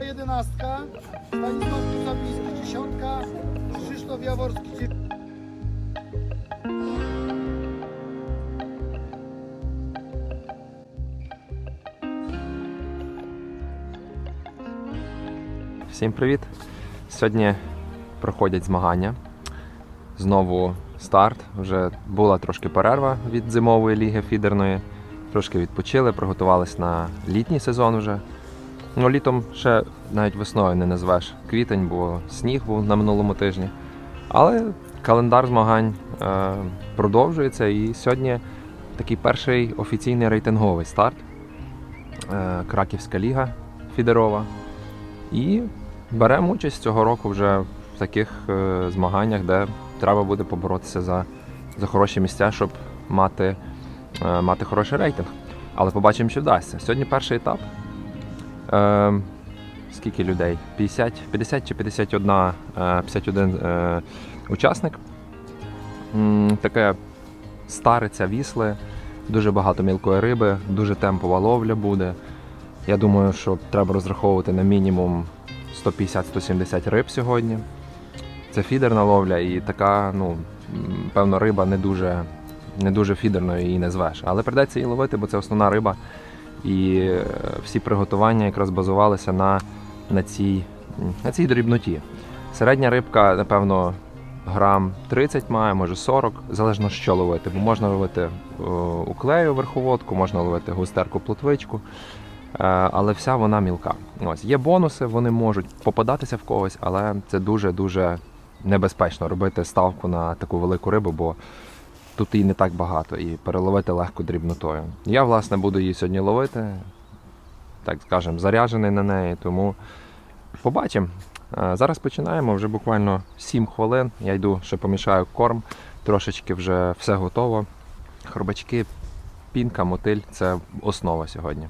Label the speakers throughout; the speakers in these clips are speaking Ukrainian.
Speaker 1: Jedenastka, Stanisław Kuzawiński dziesiątka, Krzysztof Jaworski dziew-
Speaker 2: Всім привіт! Сьогодні проходять змагання. Знову старт. Вже була трошки перерва від зимової ліги фідерної. Трошки відпочили, приготувалися на літній сезон вже. Ну, літом ще навіть весною не назвеш квітень, бо сніг був на минулому тижні. Але календар змагань е, продовжується і сьогодні такий перший офіційний рейтинговий старт. Е, Краківська ліга фідерова. І беремо участь цього року вже таких е, змаганнях, де треба буде поборотися за, за хороші місця, щоб мати, е, мати хороший рейтинг. Але побачимо, чи вдасться. Сьогодні перший етап. Е, скільки людей? 50, 50 чи 51, е, 51 е, учасник. Таке стариця вісли, дуже багато мілкої риби, дуже темпова ловля буде. Я думаю, що треба розраховувати на мінімум 150-170 риб сьогодні. Це фідерна ловля, і така, ну, певно, риба не дуже, не дуже фідерною її не звеш. Але прийдеться її ловити, бо це основна риба. І е, всі приготування якраз базувалися на, на, цій, на цій дрібноті. Середня рибка, напевно, грам 30 має, може 40, залежно що ловити. Бо можна ловити уклею верховодку, можна ловити густерку плотвичку. Е, але вся вона мілка. Ось є бонуси, вони можуть попадатися в когось, але це дуже дуже небезпечно робити ставку на таку велику рибу, бо тут її не так багато і переловити легко дрібнотою. Я, власне, буду її сьогодні ловити, так скажемо, заряджений на неї, тому побачимо. Зараз починаємо, вже буквально 7 хвилин. Я йду, ще помішаю корм, трошечки вже все готово. Хробачки, пінка, мотиль це основа сьогодні.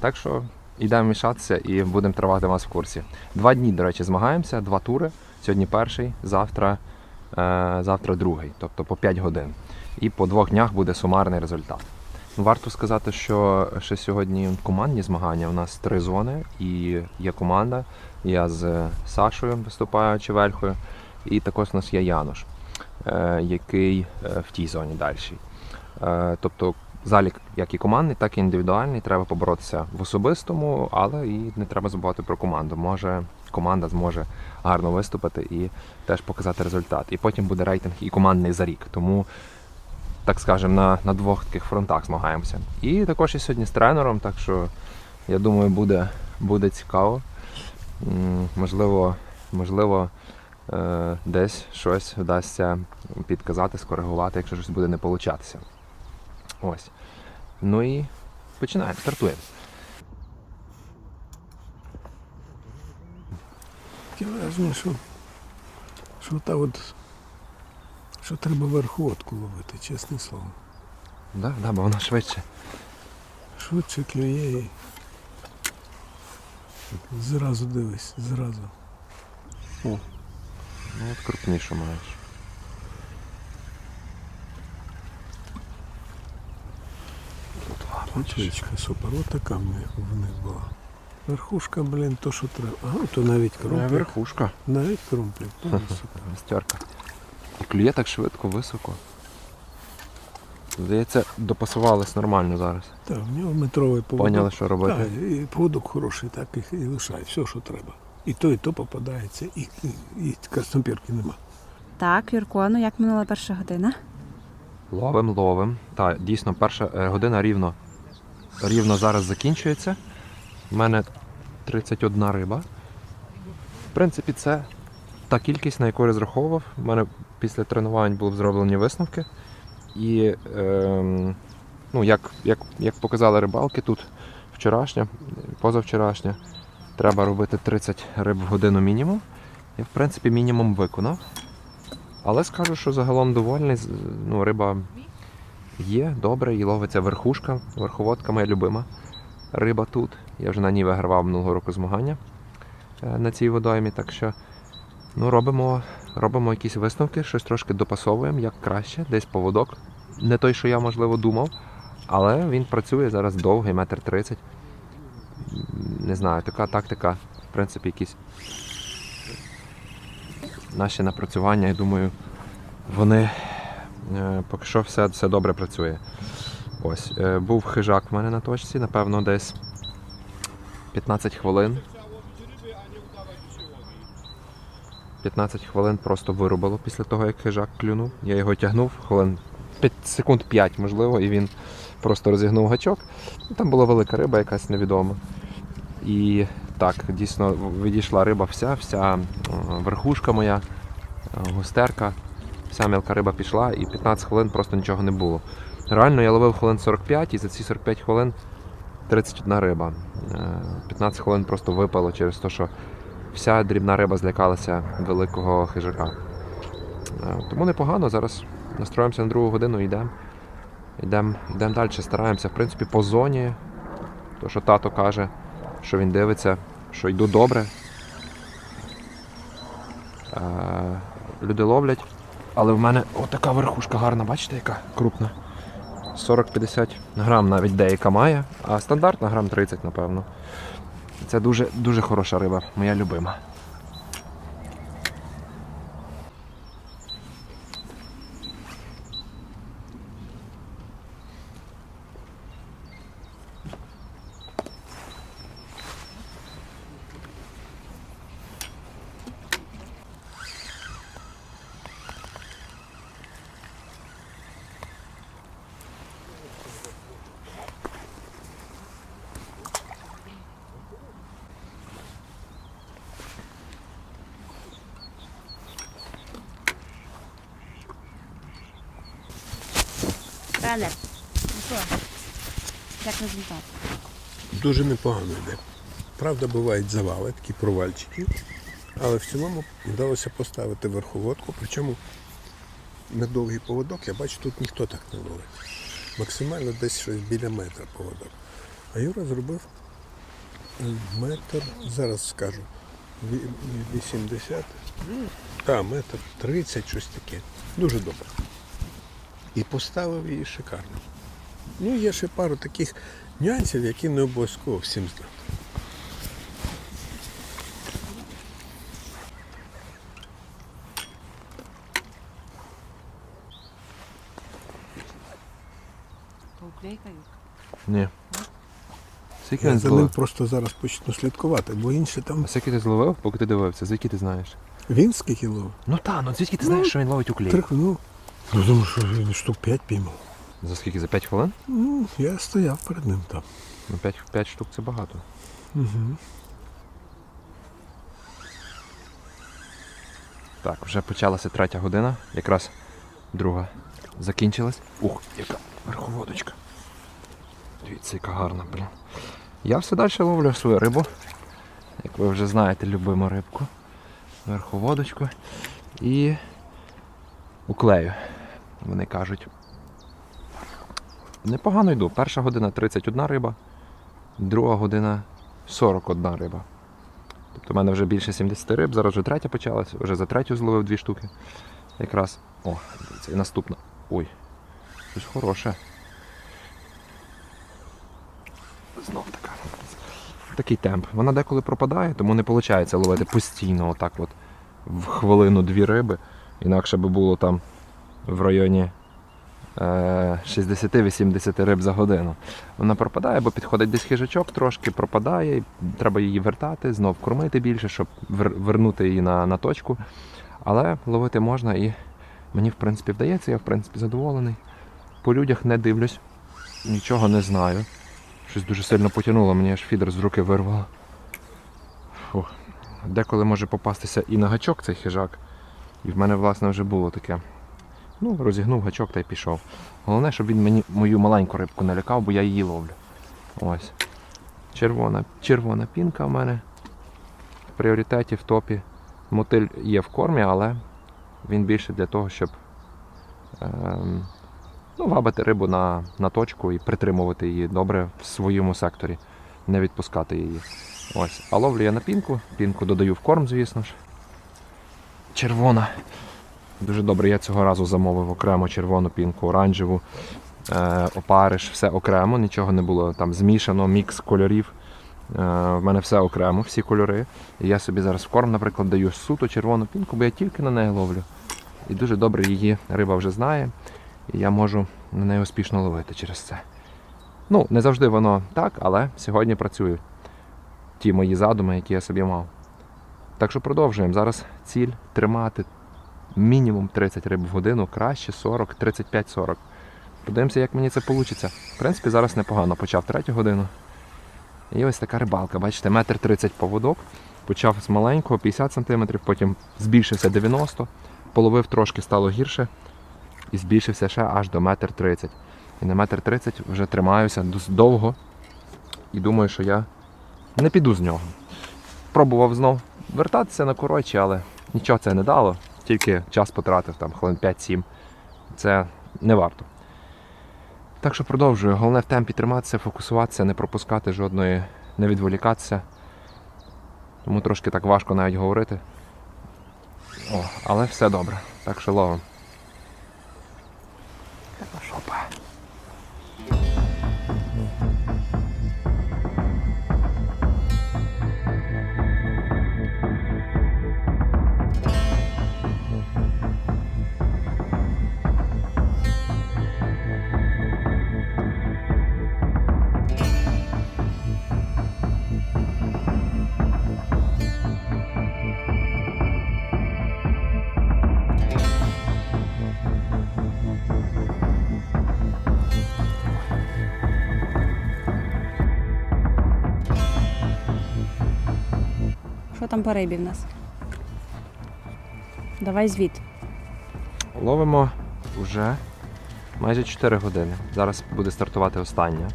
Speaker 2: Так що йдемо мішатися і будемо тривати вас в курсі. Два дні, до речі, змагаємося, два тури. Сьогодні перший, завтра, е, завтра другий, тобто по 5 годин. І по двох днях буде сумарний результат. Варто сказати, що ще сьогодні командні змагання. У нас три зони, і є команда. Я з Сашою виступаю Чевельхою, і також у нас є Януш, е, який е, в тій зоні далі. Тобто залік як і командний, так і індивідуальний. Треба поборотися в особистому, але і не треба забувати про команду. Може команда зможе гарно виступити і теж показати результат. І потім буде рейтинг і командний за рік. Тому, так скажемо, на, на двох таких фронтах змагаємося. І також і сьогодні з тренером, так що я думаю, буде, буде цікаво. Можливо, можливо, е, десь щось вдасться підказати, скоригувати, якщо щось буде не получатися. Ось. Ну і починаємо, стартуємо.
Speaker 3: Таке враження, що, що та от, що треба верховодку ловити, чесне слово.
Speaker 2: Да, да, бо вона швидше.
Speaker 3: Швидше клює і зразу дивись, зразу.
Speaker 2: Ну от крупнішу маєш.
Speaker 3: Плотвичка, супер, от така в них, в них була. Верхушка, блін, то що треба. Ага, то навіть кромплик.
Speaker 2: Верхушка.
Speaker 3: Навіть кромплик. Супер.
Speaker 2: Мастерка. І клює так швидко, високо. Здається, допасувались нормально зараз.
Speaker 3: Так, в нього метровий поводок.
Speaker 2: Поняли, що робити.
Speaker 3: Так, і поводок хороший, так і, і лишає, все, що треба. І то, і то попадається, і, і, і краснопірки нема.
Speaker 4: Так, Юрко, ну як минула перша година?
Speaker 2: Ловим, ловим. Так, дійсно, перша е, година рівно. Рівно зараз закінчується. У мене 31 риба. В принципі, це та кількість, на яку розраховував. У мене після тренувань були зроблені висновки. І ем, ну, як, як, як показали рибалки тут вчорашня, позавчорашня, треба робити 30 риб в годину мінімум. Я, в принципі, мінімум виконав. Але скажу, що загалом довольний. Ну, риба є, добре, і ловиться верхушка. Верховодка моя любима риба тут. Я вже на ній вигравав минулого року змагання е, на цій водоймі, так що Ну, робимо, робимо якісь висновки, щось трошки допасовуємо, як краще, десь поводок. Не той, що я, можливо, думав, але він працює зараз довгий, метр тридцять. Не знаю, така тактика, в принципі, якісь наші напрацювання, я думаю, вони е, поки що все, все добре працює. Ось, е, був хижак в мене на точці, напевно, десь 15 хвилин. 15 хвилин просто вирубало після того, як хижак клюнув. Я його тягнув хвилин 5 секунд 5, можливо, і він просто розігнув гачок. Там була велика риба, якась невідома. І так, дійсно відійшла риба вся, вся е, верхушка моя, е, густерка, вся мілка риба пішла, і 15 хвилин просто нічого не було. Реально я ловив хвилин 45, і за ці 45 хвилин 31 риба. Е, 15 хвилин просто випало через те, що вся дрібна риба злякалася великого хижака. Е, Тому непогано. Зараз настроїмося на другу годину і йдемо. Йдемо йдем далі, стараємося, в принципі, по зоні. То, що тато каже, що він дивиться, що йду добре. Е, Люди ловлять. Але в мене отака верхушка гарна, бачите, яка крупна. 40-50 грам навіть деяка має, а стандартна грам 30, напевно. Це дуже, дуже хороша риба, моя любима.
Speaker 4: Тренер, ну що? Як результат?
Speaker 3: Дуже непогано йде. Правда, бувають завали, такі провальчики, але в цілому вдалося поставити верховодку, причому на довгий поводок, я бачу, тут ніхто так не ловить. Максимально десь щось біля метра поводок. А Юра зробив е, метр, зараз скажу, ві- 80, та метр 30, щось таке. Дуже добре. І поставив її шикарно. Ну, є ще пару таких нюансів, які не обов'язково всім знати.
Speaker 2: Ні. Скільки
Speaker 3: Я
Speaker 2: він
Speaker 3: за ним
Speaker 2: зловив?
Speaker 3: просто зараз почну слідкувати, бо інші там.
Speaker 2: А скільки ти зловив, поки ти дивився? Звідки ти знаєш?
Speaker 3: Він скільки ловив?
Speaker 2: Ну та, ну звідки ти знаєш, що він ловить у клей?
Speaker 3: Ну, думаю, що він штук 5 піймав.
Speaker 2: За скільки? За 5 хвилин?
Speaker 3: Ну, я стояв перед ним там.
Speaker 2: Ну 5, 5 штук це багато.
Speaker 3: Угу.
Speaker 2: Так, вже почалася третя година, якраз друга закінчилась. Ух, яка верховодочка. Дивіться, яка гарна, блін. Я все далі ловлю свою рибу. Як ви вже знаєте, любиму рибку. Верховодочку. І уклею. Вони кажуть. Непогано йду. Перша година 31 риба, друга година 41 риба. Тобто в мене вже більше 70 риб, зараз вже третя почалась, вже за третю зловив дві штуки. Якраз. О, це і наступна. Ой, щось хороше. Знов така. Такий темп. Вона деколи пропадає, тому не виходить ловити постійно, отак от в хвилину дві риби. Інакше би було там в районі е, 60-80 риб за годину. Вона пропадає, бо підходить десь хижачок, трошки пропадає, треба її вертати, знов кормити більше, щоб вернути її на, на точку. Але ловити можна і мені в принципі вдається, я в принципі задоволений. По людях не дивлюсь, нічого не знаю. Щось дуже сильно потягнуло, мені аж фідер з руки вирвало. Фух. Деколи може попастися і на гачок цей хижак. І в мене, власне, вже було таке. Ну, розігнув гачок та й пішов. Головне, щоб він мені мою маленьку рибку не лякав, бо я її ловлю. Ось. Червона, червона пінка в мене. В пріоритеті, в топі. Мотиль є в кормі, але він більше для того, щоб ем, ну, вабити рибу на, на точку і притримувати її добре в своєму секторі, не відпускати її. Ось. А ловлю я на пінку, пінку додаю в корм, звісно ж. червона. Дуже добре. Я цього разу замовив окремо червону пінку, оранжеву, е, опариш, все окремо, нічого не було там змішано, мікс кольорів. Е, в мене все окремо, всі кольори. І я собі зараз в корм, наприклад, даю суто червону пінку, бо я тільки на неї ловлю. І дуже добре її риба вже знає, і я можу на неї успішно ловити через це. Ну, не завжди воно так, але сьогодні працюють ті мої задуми, які я собі мав. Так що продовжуємо. Зараз ціль тримати мінімум 30 риб в годину, краще 40, 35-40. Подивимося, як мені це вийде. В принципі, зараз непогано. Почав третю годину. І ось така рибалка. Бачите, метр 30 поводок. Почав з маленького 50 см, потім збільшився 90 половив трошки стало гірше і збільшився ще аж до метр 30. І на метр 30 вже тримаюся довго. І думаю, що я не піду з нього. Пробував знов вертатися на коротші, але нічого це не дало. Тільки час потратив там хвилин 5-7. Це не варто. Так що продовжую. Головне в темпі триматися, фокусуватися, не пропускати жодної, не відволікатися. Тому трошки так важко навіть говорити. О, але все добре. Так що ловимо.
Speaker 4: Там по рибі в нас? Давай звіт.
Speaker 2: Ловимо вже майже 4 години. Зараз буде стартувати остання.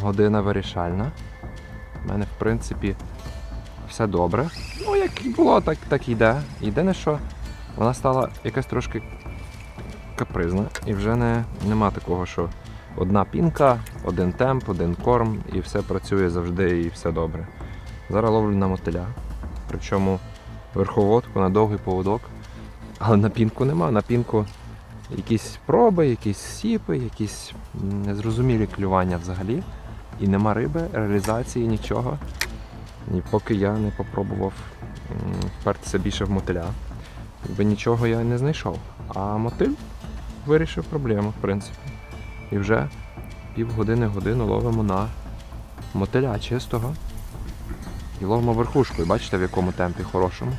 Speaker 2: Година вирішальна. У мене, в принципі, все добре. Ну, як і було, так, так і йде. Єдине, що вона стала якась трошки капризна. І вже не, нема такого, що одна пінка, один темп, один корм, і все працює завжди і все добре. Зараз ловлю на мотиля. Причому верховодку на довгий поводок. Але на пінку нема. На пінку якісь проби, якісь сіпи, якісь незрозумілі клювання взагалі. І нема риби, реалізації, нічого. І поки я не попробував впертися більше в мотиля, якби нічого я не знайшов. А мотиль вирішив проблему, в принципі. І вже півгодини-годину ловимо на мотиля чистого. І ловимо. І бачите, в якому темпі хорошому.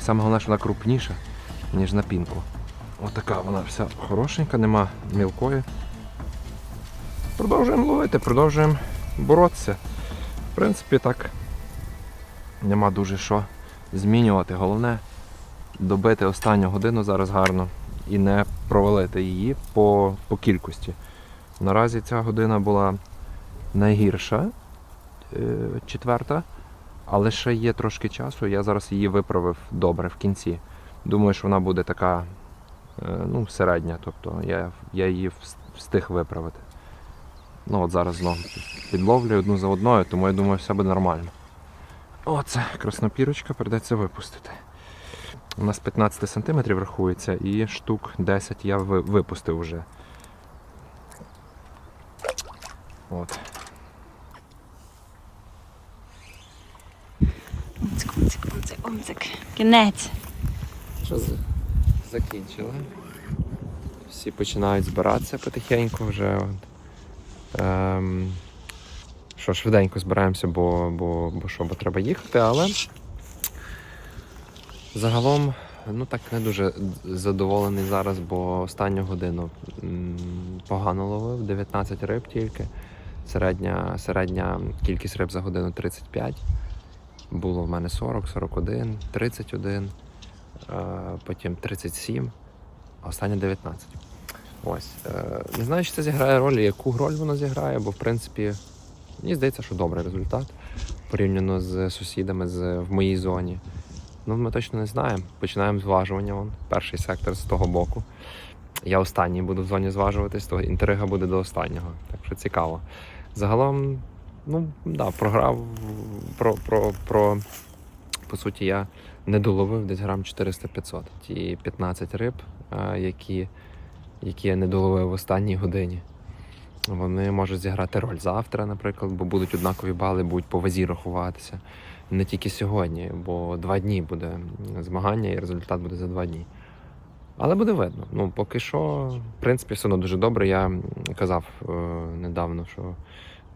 Speaker 2: Саме головне, що вона крупніша, ніж на пінку. Отака вона вся хорошенька, нема мілкої. Продовжуємо ловити, продовжуємо боротися. В принципі, так нема дуже що змінювати. Головне добити останню годину зараз гарно і не провалити її по, по кількості. Наразі ця година була найгірша, е, четверта, але ще є трошки часу. Я зараз її виправив добре в кінці. Думаю, що вона буде така е, ну, середня, тобто я, я її встиг виправити. Ну от зараз знову підловлю одну за одною, тому я думаю, все буде нормально. Оце краснопірочка придеться випустити. У нас 15 см рахується і штук 10 я випустив вже. От.
Speaker 4: Омцик, омцик, омцик, омцик. Кінець.
Speaker 2: Що закінчили? Всі починають збиратися потихеньку вже. Ем, що, швиденько збираємося, бо, бо, бо що, бо треба їхати, але загалом ну так не дуже задоволений зараз, бо останню годину погано ловив, 19 риб тільки. Середня, середня кількість риб за годину 35. Було в мене 40, 41, 31 е, потім 37, а останнє 19. Ось. е, Не знаю, чи це зіграє роль, яку роль воно зіграє, бо в принципі мені здається, що добрий результат порівняно з сусідами з, в моїй зоні. Ну, ми точно не знаємо. Починаємо зважування. Вон, перший сектор з того боку. Я останній буду в зоні зважуватись, то інтрига буде до останнього. Так що цікаво. Загалом, ну да, програв про, про, про по суті, я не доловив десь грам 400-500. Ті 15 риб, е, які, які я не доловив в останній годині. Вони можуть зіграти роль завтра, наприклад, бо будуть однакові бали, будуть по вазі рахуватися. Не тільки сьогодні, бо два дні буде змагання, і результат буде за два дні. Але буде видно. Ну, поки що, в принципі, все одно дуже добре. Я казав е, недавно, що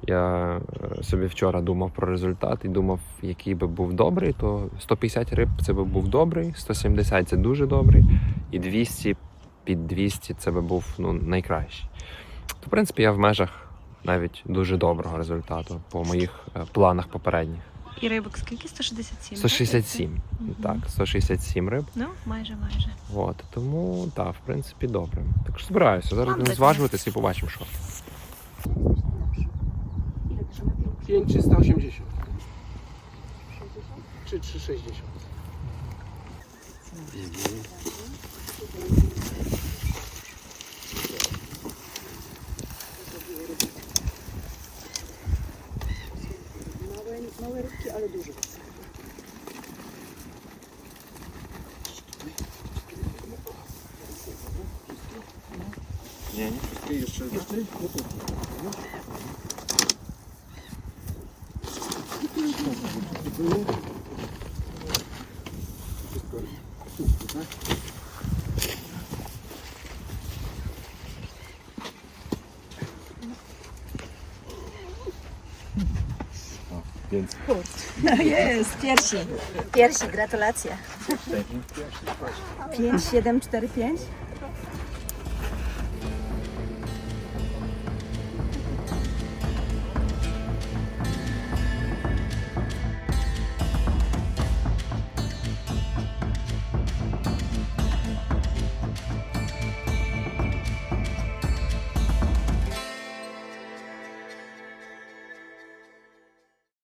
Speaker 2: я е, собі вчора думав про результат і думав, який би був добрий, то 150 риб це би був добрий, 170 це дуже добрий, і 200 під 200 це би був ну, найкращий. То, в принципі, я в межах навіть дуже доброго результату по моїх е, планах попередніх.
Speaker 4: І рибок скільки? 167?
Speaker 2: 167.
Speaker 4: Мгм.
Speaker 2: Так, 167 риб.
Speaker 4: Ну, майже, майже.
Speaker 2: От, тому так, в принципі, добре. Так що збираюся. Зараз будемо зважуватись і побачимо, що.
Speaker 5: 5380. 3, 360.
Speaker 4: Małe, małe rybki, ale duże.
Speaker 2: Nie, nie wszystkie jeszcze. Jeszcze? No to.
Speaker 6: Jest, pierwsi. Pierwsi, gratulacje. 5, 7, 4, 5.